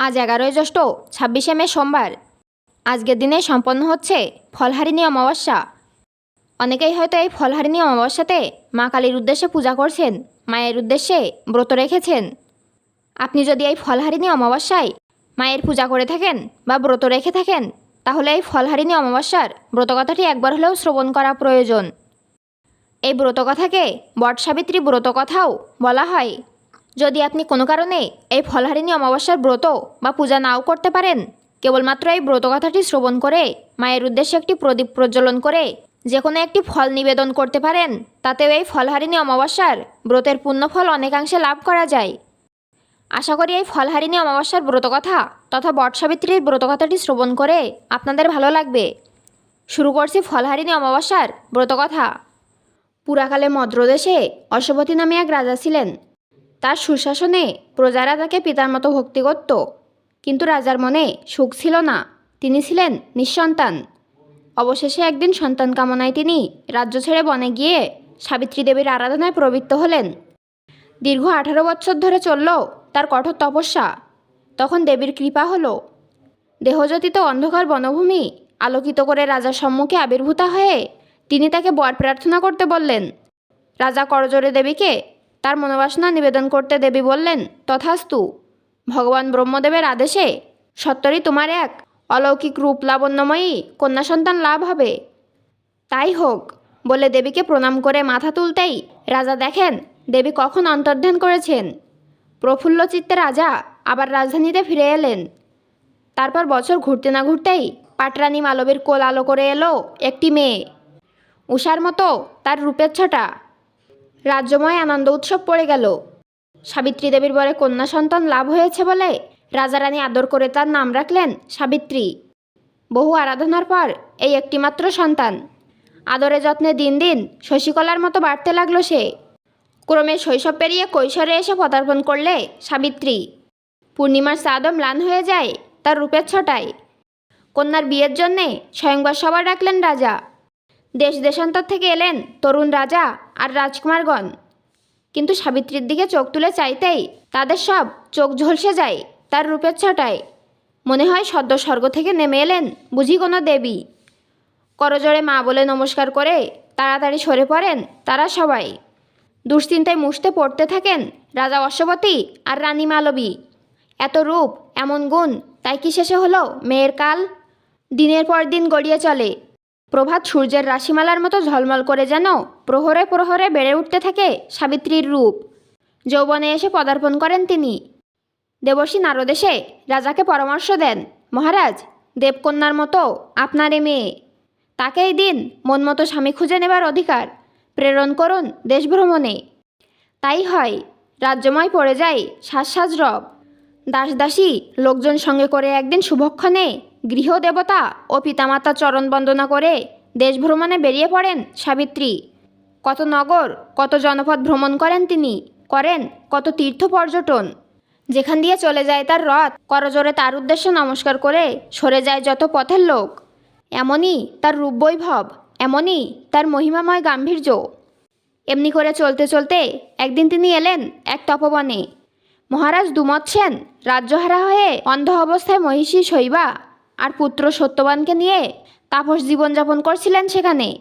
আজ এগারোই জ্যৈষ্ঠ, ছাব্বিশে মে সোমবার। আজকের দিনে সম্পন্ন হচ্ছে ফলহারিণী অমাবস্যা। অনেকেই হয়তো এই ফলহারিণী অমাবস্যাতে মা কালীর উদ্দেশ্যে পূজা করছেন, মায়ের উদ্দেশ্যে ব্রত রেখেছেন। আপনি যদি এই ফলহারিণী অমাবস্যায় মায়ের পূজা করে থাকেন বা ব্রত রেখে থাকেন, তাহলে এই ফলহারিণী অমাবস্যার ব্রতকথাটি একবার হলেও শ্রবণ করা প্রয়োজন। এই ব্রতকথাকে বটসাবিত্রী ব্রতকথাও বলা হয়। যদি আপনি কোনো কারণে এই ফলহারিণী অমাবস্যার ব্রত বা পূজা নাও করতে পারেন, কেবলমাত্র এই ব্রত কথাটি শ্রবণ করে, মায়ের উদ্দেশ্যে একটি প্রদীপ প্রজ্বলন করে, যে কোনো একটি ফল নিবেদন করতে পারেন, তাতেও এই ফলহারিণী অমাবস্যার ব্রতের পুণ্যফল অনেকাংশে লাভ করা যায়। আশা করি এই ফলহারিণী অমাবস্যার ব্রতকথা তথা বটসাবিত্রীর ব্রতকথাটি শ্রবণ করে আপনাদের ভালো লাগবে। শুরু করছি ফলহারিণী অমাবস্যার ব্রতকথা। পুরাকালে মদ্রদেশে অশ্বপতি নামে এক রাজা ছিলেন। তার সুশাসনে প্রজারা তাকে পিতার মতো ভক্তি করত। কিন্তু রাজার মনে সুখ ছিল না। তিনি ছিলেন নিঃসন্তান। অবশেষে একদিন সন্তান কামনায় তিনি রাজ্য ছেড়ে বনে গিয়ে সাবিত্রী দেবীর আরাধনায় প্রবৃত্ত হলেন। দীর্ঘ আঠারো বছর ধরে চলল তার কঠোর তপস্যা। তখন দেবীর কৃপা হলো। দেহজ্যোতিত অন্ধকার বনভূমি আলোকিত করে রাজার সম্মুখে আবির্ভূতা হয়ে তিনি তাকে বর প্রার্থনা করতে বললেন। রাজা করজোরে দেবীকে তার মনোবাসনা নিবেদন করতে দেবী বললেন, তথাস্তু, ভগবান ব্রহ্মদেবের আদেশে সত্তরই তোমার এক অলৌকিক রূপ লাবণ্যময়ী কন্যা সন্তান লাভ হবে। তাই হোক, বলে দেবীকে প্রণাম করে মাথা তুলতেই রাজা দেখেন দেবী কখন অন্তর্ধান করেছেন। প্রফুল্ল চিত্তে রাজা আবার রাজধানীতে ফিরে এলেন। তারপর বছর ঘুরতে না ঘুরতেই পাটরানি মালবের কোল আলো করে এলো একটি মেয়ে। উষার মতো তার রূপের ছটা রাজ্যময় আনন্দ উৎসব পড়ে গেল। সাবিত্রী দেবীর বরে কন্যা সন্তান লাভ হয়েছে বলে রাজারানী আদর করে তার নাম রাখলেন সাবিত্রী। বহু আরাধনার পর এই একটিমাত্র সন্তান। আদরে যত্নে দিন দিন শশীকলার মতো বাড়তে লাগল সে। ক্রমে শৈশব পেরিয়ে কৈশোরে এসে পদার্পণ করলে সাবিত্রী। পূর্ণিমার চাঁদও ম্লান হয়ে যায় তার রূপের ছটায়। কন্যার বিয়ের জন্যে স্বয়ংবর সবার ডাকলেন রাজা। দেশ দেশান্তর থেকে এলেন তরুণ রাজা আর রাজকুমারগণ। কিন্তু সাবিত্রীর দিকে চোখ তুলে চাইতেই তাদের সব চোখ ঝলসে যায়, তার রূপের ছটায়। মনে হয় সদ্য স্বর্গ থেকে নেমে এলেন বুঝি কোনো দেবী। করজোড়ে মা বলে নমস্কার করে তাড়াতাড়ি সরে পড়েন তারা সবাই। দুশ্চিন্তায় মুছতে পড়তে থাকেন রাজা অশ্বপতি আর রানী মালবী। এত রূপ, এমন গুণ, তাই কি শেষে হলো মেয়ের কাল? দিনের পর দিন গড়িয়ে চলে প্রভাত সূর্যের রাশিমালার মতো ঝলমল করে যেন প্রহরে প্রহরে বেড়ে উঠতে থাকে সাবিত্রীর রূপ। যৌবনে এসে পদার্পণ করেন তিনি। দেবর্ষী নারদেশে রাজাকে পরামর্শ দেন, মহারাজ, দেবকন্যার মতো আপনার এ মেয়ে। তাকেই দিন মন মতো স্বামী খুঁজে নেবার অধিকার প্রেরণ করুন দেশভ্রমণে। তাই হয়, রাজ্যময় পড়ে যায় শ্বাস রব। দাস দাসী লোকজন সঙ্গে করে একদিন শুভক্ষণে গৃহদেবতা ও পিতামাতা চরণ বন্দনা করে দেশ ভ্রমণে বেরিয়ে পড়েন সাবিত্রী। কত নগর, কত জনপদ ভ্রমণ করেন তিনি, করেন কত তীর্থ পর্যটন। যেখান দিয়ে চলে যায় তার রথ করজোরে তার উদ্দেশ্যে নমস্কার করে সরে যায় যত পথের লোক। এমনই তার রূপ বৈভব এমনই তার মহিমাময় গাম্ভীর্য। এমনি করে চলতে চলতে একদিন তিনি এলেন এক তপবনে। মহারাজ দুমত সেন রাজ্যহারা হয়ে অন্ধ অবস্থায় মহিষী শৈবা আর পুত্র সত্যবানকে নিয়ে তাপস জীবনযাপন করছিলেন সেখানে।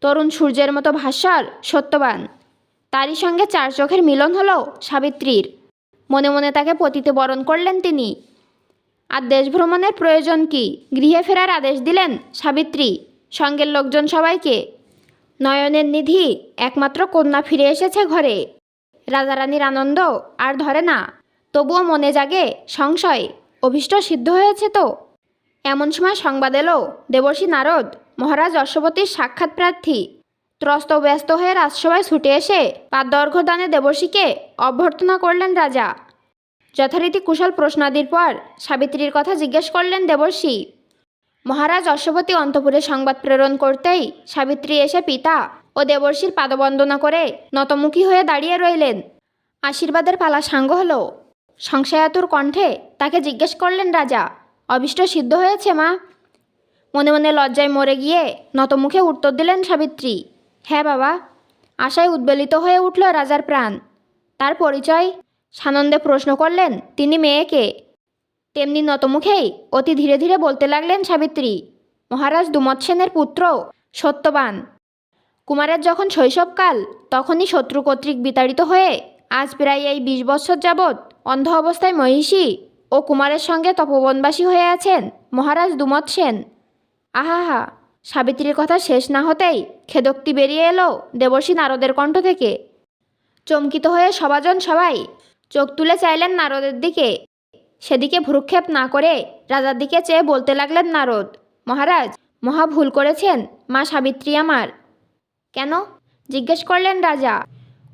তরুণ সূর্যের মতো ভাস্বর সত্যবান। তারই সঙ্গে চার চোখের মিলন হলো সাবিত্রীর। মনে মনে তাকে পতিতে বরণ করলেন তিনি। আর দেশ ভ্রমণের প্রয়োজন কি? গৃহে ফেরার আদেশ দিলেন সাবিত্রী সঙ্গের লোকজন সবাইকে। নয়নের নিধি একমাত্র কন্যা ফিরে এসেছে ঘরে। রাজারানীর আনন্দ আর ধরে না। তবুও মনে জাগে সংশয়। অভীষ্ট সিদ্ধ হয়েছে তো। এমন সময় সংবাদ এলো, দেবর্ষী নারদ, মহারাজ অশ্বপতির সাক্ষাৎ প্রার্থী। ত্রস্ত ব্যস্ত হয়ে রাজসভায় ছুটে এসে পাদ্যর্ঘ্য দানে দেবর্ষীকে অভ্যর্থনা করলেন রাজা। যথারীতি কুশল প্রশ্নাদির পর সাবিত্রীর কথা জিজ্ঞেস করলেন দেবর্ষী। মহারাজ অশ্বপতি অন্তপুরে সংবাদ প্রেরণ করতেই সাবিত্রী এসে পিতা ও দেবর্ষীর পাদবন্দনা করে নতমুখী হয়ে দাঁড়িয়ে রইলেন। আশীর্বাদের পালা সাঙ্গ হল। সংশয়াতুর কণ্ঠে তাকে জিজ্ঞেস করলেন রাজা অবিষ্ট সিদ্ধ হয়েছে, মা। মনে মনে লজ্জায় মরে গিয়ে নতমুখে উত্তর দিলেন সাবিত্রী হ্যাঁ বাবা। আশায় উদ্বেলিত হয়ে উঠল রাজার প্রাণ। তার পরিচয় সানন্দে প্রশ্ন করলেন তিনি মেয়েকে। তেমনি নতমুখেই অতি ধীরে ধীরে বলতে লাগলেন সাবিত্রী, মহারাজ দুমত সেনের পুত্র, সত্যবান। কুমারের যখন শৈশবকাল, তখনই শত্রু কর্তৃক বিতাড়িত হয়ে আজ প্রায় এই বিশ বছর যাবৎ অন্ধ অবস্থায় মহিষী ও কুমারের সঙ্গে তপবনবাসী হয়ে আছেন? মহারাজ দুমত সেন। আহাহা, সাবিত্রীর কথা শেষ না হতেই খেদোক্তি বেরিয়ে এলো দেবর্ষী নারদের কণ্ঠ থেকে। চমকিত হয়ে সবাজন সবাই চোখ তুলে চাইলেন নারদের দিকে। সেদিকে ভ্রুক্ষেপ না করে রাজার দিকে চেয়ে বলতে লাগলেন নারদ, মহারাজ, মহা ভুল করেছেন, মা সাবিত্রী আমার। কেন? জিজ্ঞেস করলেন রাজা,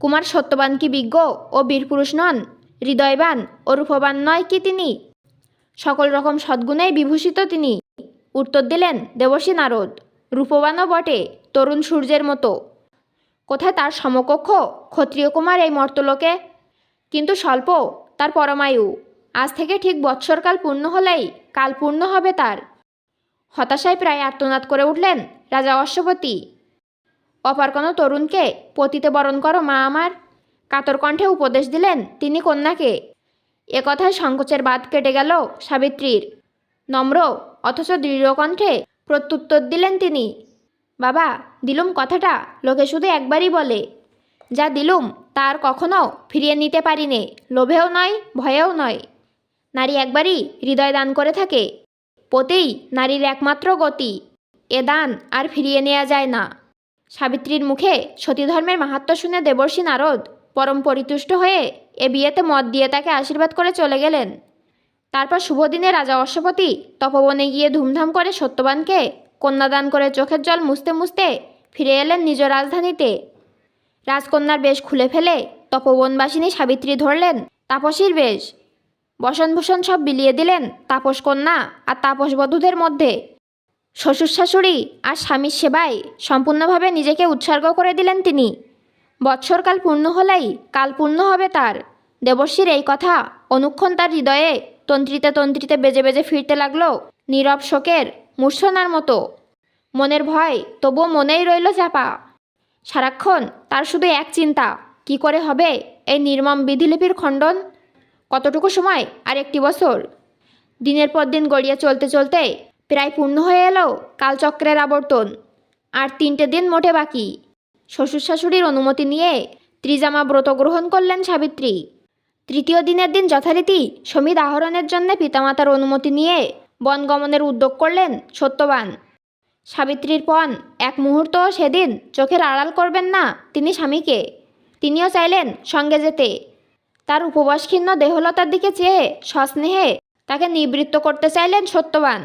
কুমার সত্যবান কি বিজ্ঞ ও বীরপুরুষ নন? হৃদয়বান ও রূপবান নয় কি তিনি? সকল রকম সদ্গুণেই বিভূষিত তিনি। উত্তর দিলেন দেবর্ষী নারদ, রূপবানও বটে, তরুণ সূর্যের মতো। কোথায় তার সমকক্ষ? ক্ষত্রিয় কুমার এই মর্তলোকে। কিন্তু স্বল্প, তার পরমায়ু। আজ থেকে ঠিক বৎসরকাল পূর্ণ হলেই কাল পূর্ণ হবে তার। হতাশায় প্রায় আর্তনাদ করে উঠলেন রাজা অশ্বপতি। অপার কোনো তরুণকে পতিতে বরণ করো, মা আমার। কাতর কণ্ঠে উপদেশ দিলেন, তিনি কন্যাকে? এ কথায় সংকোচের বাদ কেটে গেল, সাবিত্রীর। নম্র, অথচ দৃঢ় কণ্ঠে প্রত্যুত্তর দিলেন তিনি। বাবা, দিলুম কথাটা লোকে শুধু একবারই বলে। যা দিলুম, তার কখনো ফিরিয়ে নিতে পারি নে লোভেও নয়, ভয়েও নয়। নারী একবারই হৃদয় দান করে থাকে। পতেই নারীর একমাত্র গতি, এ দান আর ফিরিয়ে নেওয়া যায় না। সাবিত্রীর মুখে সতীধর্মের মাহাত্ম শুনে দেবর্ষী নারদ পরম পরিতুষ্ট হয়ে এ বিয়েতে মত দিয়ে তাকে আশীর্বাদ করে চলে গেলেন। তারপর শুভদিনে রাজা অশ্বপতি তপবনে গিয়ে ধুমধাম করে সত্যবানকে কন্যাদান করে চোখের জল মুছতে মুছতে ফিরে এলেন নিজ রাজধানীতে। রাজকন্যার বেশ খুলে ফেলে তপবনবাসিনী সাবিত্রী ধরলেন তাপসীর বেশ। বসনভূষণ সব বিলিয়ে দিলেন তাপস কন্যা আর তাপস বধূদের মধ্যে। শ্বশুর শাশুড়ি আর স্বামীর সেবায় সম্পূর্ণভাবে নিজেকে উৎসর্গ করে দিলেন তিনি। বৎসরকাল পূর্ণ হলেই কাল পূর্ণ হবে তার। দেবশ্রীর এই কথা অনুক্ষণ তার হৃদয়ে তন্ত্রিতে তন্ত্রিতে বেজে বেজে ফিরতে লাগল নীরব শোকের মূর্ছনার মতো। মনের ভয় তবুও মনেই রইল চাপা। সারাক্ষণ তার শুধু এক চিন্তা, কি করে হবে এই নির্মম বিধিলিপির খণ্ডন? কতটুকু সময় আর একটি বছর? দিনের পর দিন গড়িয়ে চলতে চলতে প্রায় পূর্ণ হয়ে এলো কালচক্রের আবর্তন। আর তিনটে দিন মোটে বাকি। শ্বশুর শাশুড়ির অনুমতি নিয়ে ত্রিজামা ব্রত গ্রহণ করলেন সাবিত্রী। তৃতীয় দিনের দিন যথারীতি সমিত আহরণের জন্য পিতামাতার অনুমতি নিয়ে বনগমনের উদ্যোগ করলেন সত্যবান। সাবিত্রীর পণ এক মুহূর্ত সেদিন চোখের আড়াল করবেন না তিনি স্বামীকে, তিনিও চাইলেন সঙ্গে যেতে। তার উপবাসখিন্ন দেহলতার দিকে চেয়ে সস্নেহে তাকে নিবৃত্ত করতে চাইলেন সত্যবান।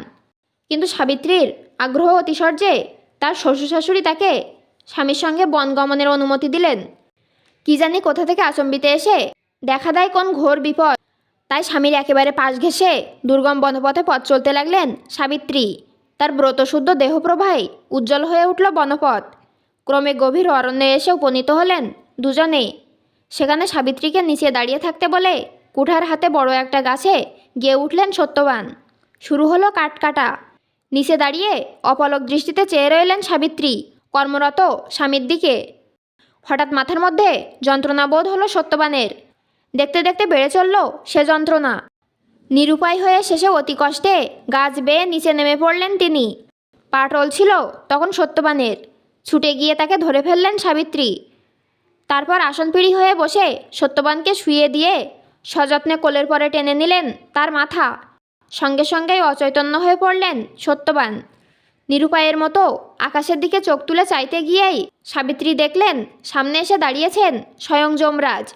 কিন্তু সাবিত্রীর আগ্রহ অতিশর্যে তার শ্বশুর শাশুড়ি তাকে স্বামীর সঙ্গে বনগমনের অনুমতি দিলেন। কি জানি কোথা থেকে আচম্বিতে এসে দেখা দেয় কোন ঘোর বিপদ। তাই স্বামীর একেবারে পাশ ঘেঁষে দুর্গম বনপথে পথ চলতে লাগলেন সাবিত্রী। তার ব্রতশুদ্ধ দেহপ্রভায় উজ্জ্বল হয়ে উঠল বনপথ। ক্রমে গভীর অরণ্যে এসে উপনীত হলেন দুজনে। সেখানে সাবিত্রীকে নিচে দাঁড়িয়ে থাকতে বলে কুঠার হাতে বড় একটা গাছে গিয়ে উঠলেন সত্যবান। শুরু হলো কাটকাটা নিচে দাঁড়িয়ে অপলক দৃষ্টিতে চেয়ে রইলেন সাবিত্রী। কর্মরত স্বামীর দিকে। হঠাৎ মাথার মধ্যে যন্ত্রণা বোধ হলো সত্যবানের। দেখতে দেখতে বেড়ে চলল সে যন্ত্রণা। নিরুপায় হয়ে শেষে অতি কষ্টে গাছ বেয়ে নিচে নেমে পড়লেন তিনি। পা ছিল তখন সত্যবানের। ছুটে গিয়ে তাকে ধরে ফেললেন সাবিত্রী। তারপর আসনপিড়ি হয়ে বসে সত্যবানকে শুয়ে দিয়ে সযত্নে কোলের পরে টেনে নিলেন তার মাথা। সঙ্গে সঙ্গেই অচৈতন্য হয়ে পড়লেন সত্যবান। নিরুপায়ের মতো আকাশের দিকে চোখ তুলে চাইতে গিয়েই সাবিত্রী দেখলেন, সামনে এসে দাঁড়িয়েছেন স্বয়ং যমরাজ।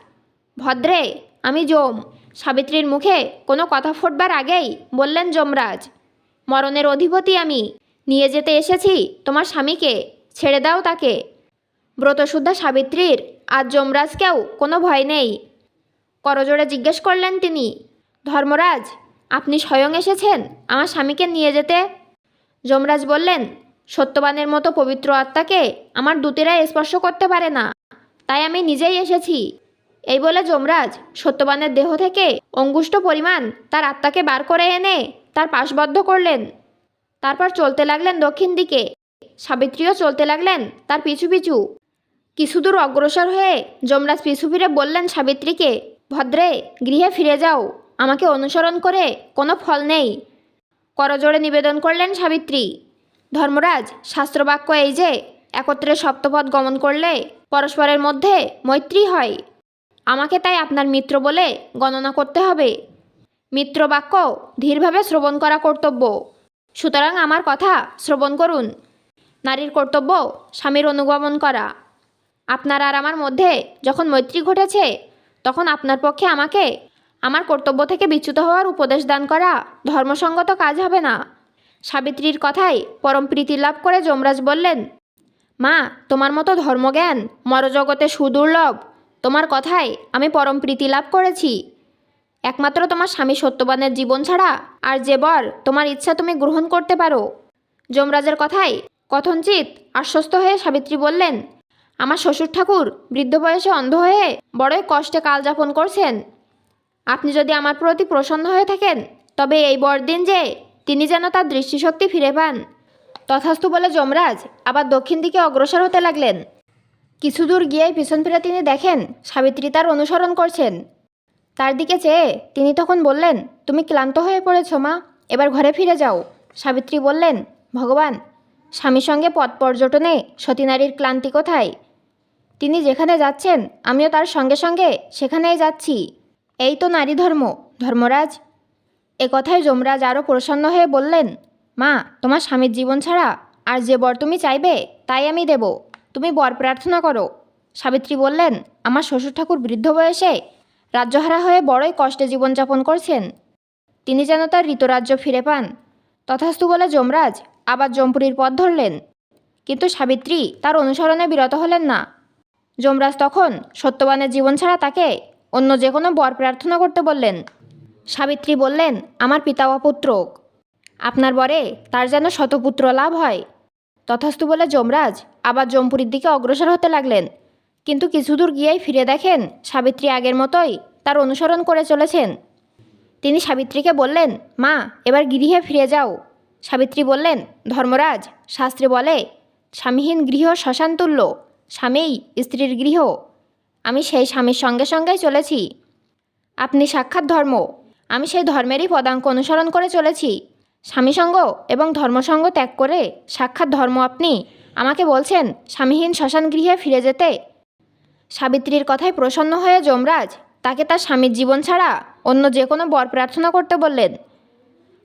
ভদ্রে, আমি যম। সাবিত্রীর মুখে কোনো কথা ফুটবার আগেই বললেন যমরাজ। মরণের অধিপতি আমি। নিয়ে যেতে এসেছি তোমার স্বামীকে। ছেড়ে দাও তাকে। ব্রতশুদ্ধা সাবিত্রীর আজ যমরাজকেও কোনো ভয় নেই। করজোড়ে জিজ্ঞেস করলেন তিনি, ধর্মরাজ, আপনি স্বয়ং এসেছেন আমার স্বামীকে নিয়ে যেতে? যমরাজ বললেন, সত্যবানের মতো পবিত্র আত্মাকে আমার দূতেরা স্পর্শ করতে পারে না। তাই আমি নিজেই এসেছি। এই বলে যমরাজ সত্যবানের দেহ থেকে অঙ্গুষ্ট পরিমাণ তার আত্মাকে বার করে এনে তার পাশবদ্ধ করলেন। তারপর চলতে লাগলেন দক্ষিণ দিকে। সাবিত্রীও চলতে লাগলেন তার পিছু পিছু। কিছুদূর অগ্রসর হয়ে যমরাজ পিছু ফিরে বললেন সাবিত্রীকে, ভদ্রে, গৃহে ফিরে যাও। আমাকে অনুসরণ করে কোনো ফল নেই। করজোড়ে নিবেদন করলেন সাবিত্রী। ধর্মরাজ, শাস্ত্রবাক্য এই যে, একত্রে সপ্তপথ গমন করলে পরস্পরের মধ্যে মৈত্রী হয়। আমাকে তাই আপনার মিত্র বলে গণনা করতে হবে। মিত্র বাক্য ধীরভাবে শ্রবণ করা কর্তব্য। সুতরাং আমার কথা শ্রবণ করুন। নারীর কর্তব্য স্বামীর অনুগমন করা। আপনার আর আমার মধ্যে যখন মৈত্রী ঘটেছে, তখন আপনার পক্ষে আমাকে আমার কর্তব্য থেকে বিচ্যুত হওয়ার উপদেশ দান করা ধর্মসঙ্গত কাজ হবে না। সাবিত্রীর কথায় পরম প্রীতি লাভ করে যমরাজ বললেন, মা, তোমার মতো ধর্মজ্ঞান মরজগতে সুদুর্লভ, তোমার কথায় আমি পরম প্রীতি লাভ করেছি। একমাত্র তোমার স্বামী সত্যবানের জীবন ছাড়া আর যে বর তোমার ইচ্ছা তুমি গ্রহণ করতে পারো। যমরাজের কথায় কথঞ্চিত আশ্বস্ত হয়ে সাবিত্রী বললেন, আমার শ্বশুর ঠাকুর বৃদ্ধ বয়সে অন্ধ হয়ে বড়ই কষ্টে কাল যাপন করছেন। আপনি যদি আমার প্রতি প্রসন্ন হয়ে থাকেন, তবে এই বড়দিন যে তিনি যেন তার দৃষ্টিশক্তি ফিরে পান। তথাস্তু বলে যমরাজ, আবার দক্ষিণ দিকে অগ্রসর হতে লাগলেন। কিছু দূর গিয়েই পিছন ফিরে তিনি দেখেন, সাবিত্রী তার অনুসরণ করছেন। তার দিকে চেয়ে তিনি তখন বললেন, তুমি ক্লান্ত হয়ে পড়েছ মা, এবার ঘরে ফিরে যাও। সাবিত্রী বললেন, ভগবান, স্বামীর সঙ্গে পথ পর্যটনে সতীনারীর ক্লান্তি কোথায়? তিনি যেখানে যাচ্ছেন, আমিও তার সঙ্গে সঙ্গে সেখানেই যাচ্ছি। এই তো নারী ধর্ম, ধর্মরাজ। এ কথায় যমরাজ আরও প্রসন্ন হয়ে বললেন, মা, তোমার স্বামীর জীবন ছাড়া আর যে বর তুমি চাইবে, তাই আমি দেব। তুমি বর প্রার্থনা করো। সাবিত্রী বললেন, আমার শ্বশুর ঠাকুর বৃদ্ধ বয়সে রাজ্যহারা হয়ে বড়ই কষ্টে জীবনযাপন করছেন। তিনি যেন তার ঋতরাজ্য ফিরে পান। তথাস্তু বলে যমরাজ আবার জমপুরীর পথ ধরলেন। কিন্তু সাবিত্রী তার অনুসরণে বিরত হলেন না। যমরাজ তখন সত্যবানের জীবন ছাড়া তাকে অন্য যে কোনো বর প্রার্থনা করতে বললেন। সাবিত্রী বললেন, আমার পিতা অপুত্রক। আপনার বরে তার যেন শতপুত্র লাভ হয়। তথাস্তু বলে যমরাজ আবার জমপুরীর দিকে অগ্রসর হতে লাগলেন। কিন্তু কিছু দূর গিয়েই ফিরে দেখেন সাবিত্রী আগের মতোই তার অনুসরণ করে চলেছেন। তিনি সাবিত্রীকে বললেন, মা, এবার গৃহে ফিরে যাও। সাবিত্রী বললেন, ধর্মরাজ, শাস্ত্রে বলে, স্বামীহীন গৃহ শ্মশান তুল্য স্বামীই স্ত্রীর গৃহ। আমি সেই স্বামীর সঙ্গে সঙ্গেই চলেছি। আপনি সাক্ষাৎ ধর্ম। আমি সেই ধর্মেরই পদাঙ্ক অনুসরণ করে চলেছি। স্বামীসঙ্গ এবং ধর্মসঙ্গ ত্যাগ করে সাক্ষাৎ ধর্ম আপনি আমাকে বলছেন স্বামীহীন শ্মশান গৃহে ফিরে যেতে। সাবিত্রীর কথায় প্রসন্ন হয়ে যমরাজ তাকে তার স্বামীর জীবন ছাড়া অন্য যে কোনো বর প্রার্থনা করতে বললেন।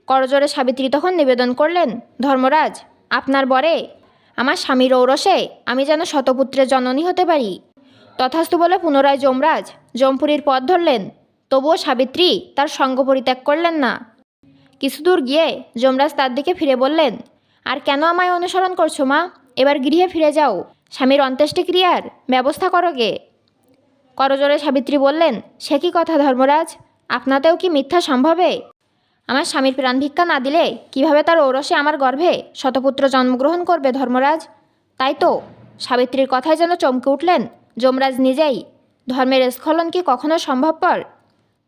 করজোরে সাবিত্রী তখন নিবেদন করলেন, ধর্মরাজ, আপনার বরে, আমার স্বামীর ঔরসে আমি যেন শতপুত্রের জননী হতে পারি। তথাস্তু বলে পুনরায় যমরাজ জমপুরীর পথ ধরলেন, তবুও সাবিত্রী তার সঙ্গ পরিত্যাগ করলেন না। কিছু দূর গিয়ে যমরাজ তার দিকে ফিরে বললেন, আর কেন আমায় অনুসরণ করছ মা? এবার গৃহে ফিরে যাও। স্বামীর অন্ত্যেষ্টিক্রিয়ার ব্যবস্থা করো গে। করজোরে সাবিত্রী বললেন, সে কি কথা ধর্মরাজ? আপনাতেও কি মিথ্যা সম্ভবে আমার স্বামীর প্রাণ ভিক্ষা না দিলে কীভাবে তার ঔরসে আমার গর্ভে শতপুত্র জন্মগ্রহণ করবে ধর্মরাজ? তাই তো সাবিত্রীর কথায় যেন চমকে উঠলেন যমরাজ নিজেই, ধর্মের স্খলন কি কখনো সম্ভবপর?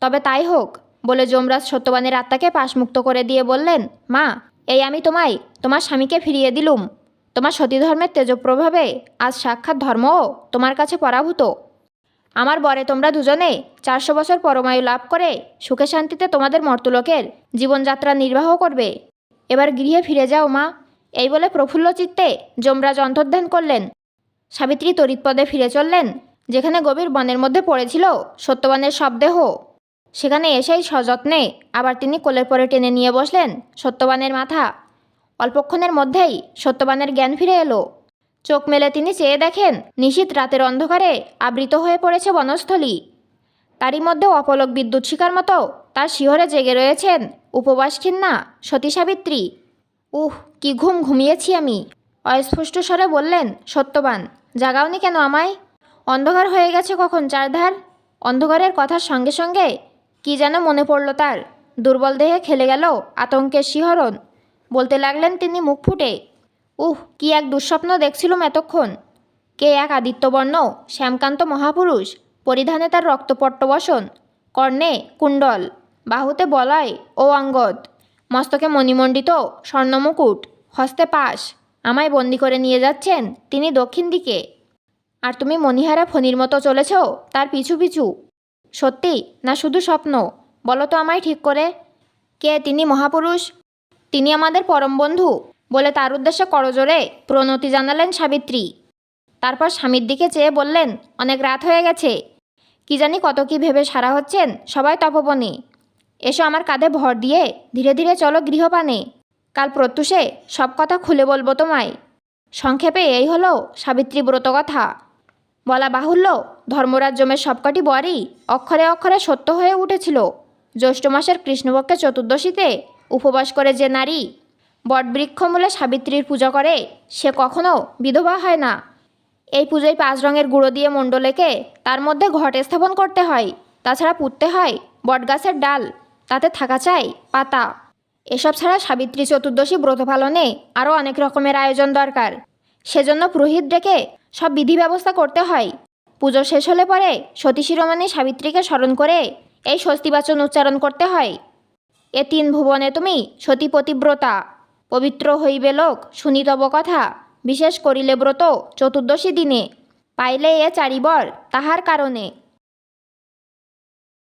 তবে তাই হোক, বলে যমরাজ সত্যবানের আত্মাকে পাশমুক্ত করে দিয়ে বললেন, মা, এই আমি তোমায়, তোমার স্বামীকে ফিরিয়ে দিলুম। তোমার সতীধর্মের তেজপ্রভাবে আজ সাক্ষাৎ ধর্মও তোমার কাছে পরাভূত। আমার বরে তোমরা দুজনে চারশো বছর পরমায়ু লাভ করে সুখে শান্তিতে তোমাদের মর্তুলোকের জীবনযাত্রা নির্বাহ করবে। এবার গৃহে ফিরে যাও মা। এই বলে প্রফুল্ল চিত্তে যমরাজ অন্তর্ধান করলেন। সাবিত্রী তরিৎপদে ফিরে চললেন, যেখানে গভীর বনের মধ্যে পড়েছিল সত্যবানের শবদেহ সেখানে এসেই সযত্নে আবার তিনি কোলের পরে টেনে নিয়ে বসলেন সত্যবানের মাথা। অল্পক্ষণের মধ্যেই সত্যবানের জ্ঞান ফিরে এলো। চোখ মেলে তিনি চেয়ে দেখেন নিশীত রাতের অন্ধকারে আবৃত হয়ে পড়েছে বনস্থলী। তারই মধ্যে অপলক বিদ্যুৎ শিকার মতো তার শিহরে জেগে রয়েছেন উপবাস উপবাসখিন্না সতী সাবিত্রী। উহ, কি ঘুম ঘুমিয়েছি আমি। অস্ফুষ্ট স্বরে বললেন, সত্যবান। জাগাওনি কেন আমায়? অন্ধকার হয়ে গেছে কখন, চারধার? অন্ধকারের কথার সঙ্গে সঙ্গে কি যেন মনে পড়ল তার। দুর্বল দেহে খেলে গেল আতঙ্কের শিহরণ। বলতে লাগলেন তিনি মুখ ফুটে, উহ, কি এক দুঃস্বপ্ন দেখছিলুম এতক্ষণ। কে এক আদিত্যবর্ণ, শ্যামকান্ত মহাপুরুষ, পরিধানে তার রক্তপট্টবসন কর্ণে কুণ্ডল, বাহুতে বলয় ও অঙ্গদ, মস্তকে মণিমণ্ডিত স্বর্ণমুকুট, হস্তে পাশ আমায় বন্দি করে নিয়ে যাচ্ছেন তিনি দক্ষিণ দিকে। আর তুমি মণিহারা ফণির মতো চলেছ, তার পিছু পিছু। সত্যি না শুধু স্বপ্ন? বলো তো আমায় ঠিক করে। কে তিনি মহাপুরুষ? তিনি আমাদের পরম বন্ধু বলে তার উদ্দেশ্যে করজোরে প্রণতি জানালেন সাবিত্রী। তারপর স্বামীর দিকে চেয়ে বললেন, অনেক রাত হয়ে গেছে। কি জানি কত কি ভেবে সারা হচ্ছেন সবাই তপবনে। এসো আমার কাঁধে ভর দিয়ে ধীরে ধীরে চলো গৃহপানে। কাল প্রত্যুষে সব কথা খুলে বলব তোমায়। সংক্ষেপে এই হলো সাবিত্রী ব্রত কথা। বলা বাহুল্য, ধর্মরাজ জমের সবকটি বরই অক্ষরে অক্ষরে সত্য হয়ে উঠেছিল। জ্যৈষ্ঠ মাসের কৃষ্ণপক্ষে চতুর্দশীতে উপবাস করে যে নারী বটবৃক্ষমূলে সাবিত্রীর পূজা করে, সে কখনো বিধবা হয় না। এই পুজোয় পাঁচ রঙের গুঁড়ো দিয়ে মণ্ডলেকে তার মধ্যে ঘট স্থাপন করতে হয়। তাছাড়া পুঁততে হয় বটগাছের ডাল, তাতে থাকা চাই পাতা। এসব ছাড়া সাবিত্রী চতুর্দশী ব্রত পালনে আরও অনেক রকমের আয়োজন দরকার। সেজন্য পুরোহিত ডেকে সব বিধি ব্যবস্থা করতে হয়। পুজো শেষ হলে পরে সতী শিরোমণি সাবিত্রীকে স্মরণ করে এই স্বস্তিবাচন উচ্চারণ করতে হয়। এ তিন ভুবনে তুমি সতী পতিব্রতা পবিত্র হইবে লোক শুনি তব কথা, বিশেষ করিলে ব্রত চতুর্দশী দিনে, পাইলে এ চারিবর তাহার কারণে।